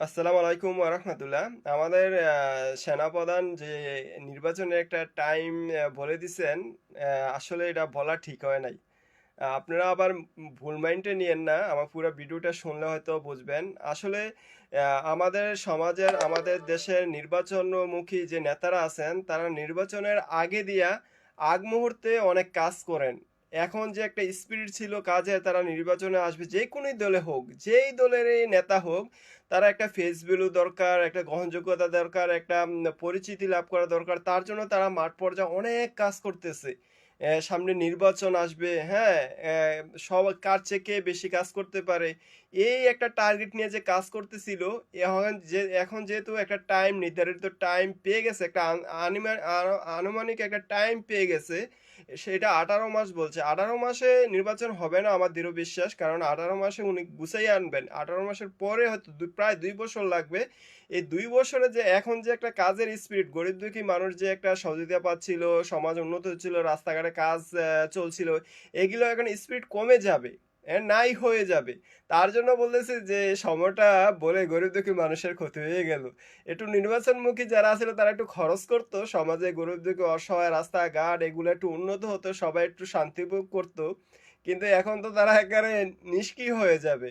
আসসালামু আলাইকুম রহমতুল্লাহ। আমাদের সেনাপ্রধান যে নির্বাচনের একটা টাইম বলে দিছেন আসলে এটা বলা ঠিক হয় নাই। আপনারা আবার ভুল মাইন্ডে নিয়েন না, আমার পুরো ভিডিওটা শুনলে হয়তো বুঝবেন। আসলে আমাদের সমাজের, আমাদের দেশের নির্বাচনমুখী যে নেতারা আছেন, তারা নির্বাচনের আগে দিয়া আগ মুহূর্তে অনেক কাজ করেন। এখন যে একটা স্পিরিট ছিল কাজে, তারা নির্বাচনে আসবে, যে কোনো দলে হোক, যেই দলেরই নেতা হোক তারা একটা ফেস ভ্যালু দরকার, একটা গ্রহণযোগ্যতা দরকার, একটা পরিচিতি লাভ করা দরকার। তার জন্য তারা মাঠ পর্যায়ে অনেক কাজ করতেছে। সামনে নির্বাচন আসবে হ্যাঁ? সব কার চেয়ে বেশি কাজ করতে পারে? এই একটা টার্গেট নিয়ে যে কাজ করতেছিল, এখন যে, এখন যেহেতু একটা টাইম নির্ধারিত টাইম পেয়ে গেছে, একটা আন- আনিমা- আনুমানিক একটা টাইম পেয়ে গেছে, সেটা আঠারো মাস বলছে। আঠারো মাসে নির্বাচন হবে না আমার দৃঢ় বিশ্বাস, কারণ আঠারো মাসে উনি গুছাই আনবেন। আঠারো মাসের পরে হয়তো প্রায় দুই বছর লাগবে। এই দুই বছরে যে, এখন যে একটা কাজের স্পিরিট গরিব দুঃখী মানুষ যে একটা সহযোগিতা পাচ্ছিল, সমাজ উন্নত হচ্ছিল, রাস্তাঘাটে কাজ চলছিল। এগুলো এখন স্পিড কমে যাবে নাই হয়ে যাবে। তার জন্য বলতেছে যে, সময়টা বলে গরিব দুঃখী মানুষের ক্ষতি হয়ে গেল। একটু নির্বাচনমুখী যারা ছিল, তারা একটু খরচ করতো। সমাজে গরিব দুঃখী, অসহায়, রাস্তাঘাট, এগুলো একটু উন্নত হতো, সবাই একটু শান্তি ভোগ করতো। কিন্তু এখন তো তারা একেবারে নিষ্ক্রিয় হয়ে যাবে।